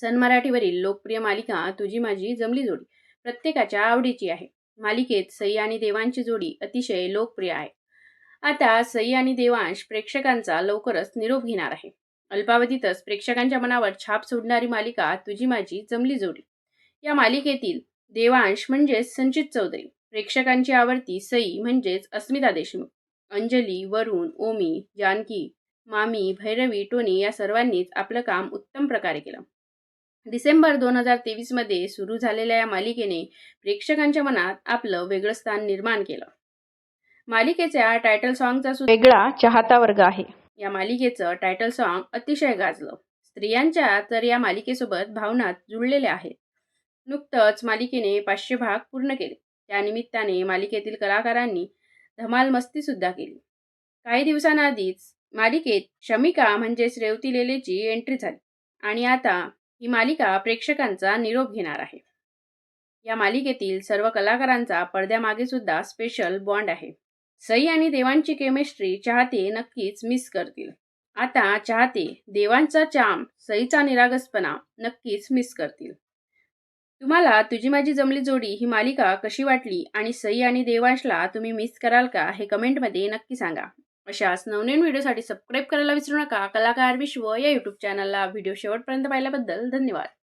सन मराठीवरील लोकप्रिय मालिका तुझी माझी जमली जोडी. प्रत्येकाच्या आवडीची आहे. मालिकेत सई आणि देवांची जोडी अतिशय लोकप्रिय आहे. आता सई आणि देवांश प्रेक्षकांचा लवकरच निरोप घेणार आहे. अल्पावधीतच प्रेक्षकांच्या मनावर छाप सोडणारी मालिका तुझी माझी जमली जोडी. या मालिकेतील देवांश म्हणजेच संचित चौधरी. प्रेक्षकांची आवडती सई म्हणजेच अस्मिता देशमुख. अंजली वरुण ओमी जानकी मामी भैरवी टोनी या सर्वांनीच आपलं काम उत्तम प्रकारे केलं. डिसेंबर दोन हजार तेवीसमध्ये सुरू झालेल्या या मालिकेने प्रेक्षकांच्या मनात आपलं वेगळं स्थान निर्माण केलं. मालिकेच्या टायटल सॉन्गचा सुद्धा वेगळा चाहता वर्ग आहे. या मालिकेचं टायटल सॉन्ग अतिशय गाजलं. स्त्रियांच्या तर या मालिकेसोबत भावनात जुळलेल्या आहेत. नुकतंच मालिकेने पाचशे भाग पूर्ण केले. त्यानिमित्ताने मालिकेतील कलाकारांनी धमाल मस्तीसुद्धा केली. काही दिवसांआधीच मालिकेत शमिका म्हणजेच रेवती लेलेची एंट्री झाली. आणि आता ही मालिका प्रेक्षकांचा निरोप घेणार आहे. या मालिकेतील सर्व कलाकारांचा पडद्यामागे सुद्धा स्पेशल बॉन्ड आहे. सई आणि देवांची केमिस्ट्री चाहते नक्कीच मिस करतील. आता चाहते देवांचा चाम सईचा निरागसपणा नक्कीच मिस करतील. तुम्हाला तुझी माझी जमली जोडी ही मालिका कशी वाटली आणि सई आणि देवांशला तुम्ही मिस कराल का हे कमेंटमध्ये नक्की सांगा. अशाच नवनवीन व्हिडिओसाठी सबस्क्राईब करायला विसरू नका. कलाकार विश्व या यूट्यूब चॅनलला व्हिडिओ शेवटपर्यंत पाहिल्याबद्दल धन्यवाद.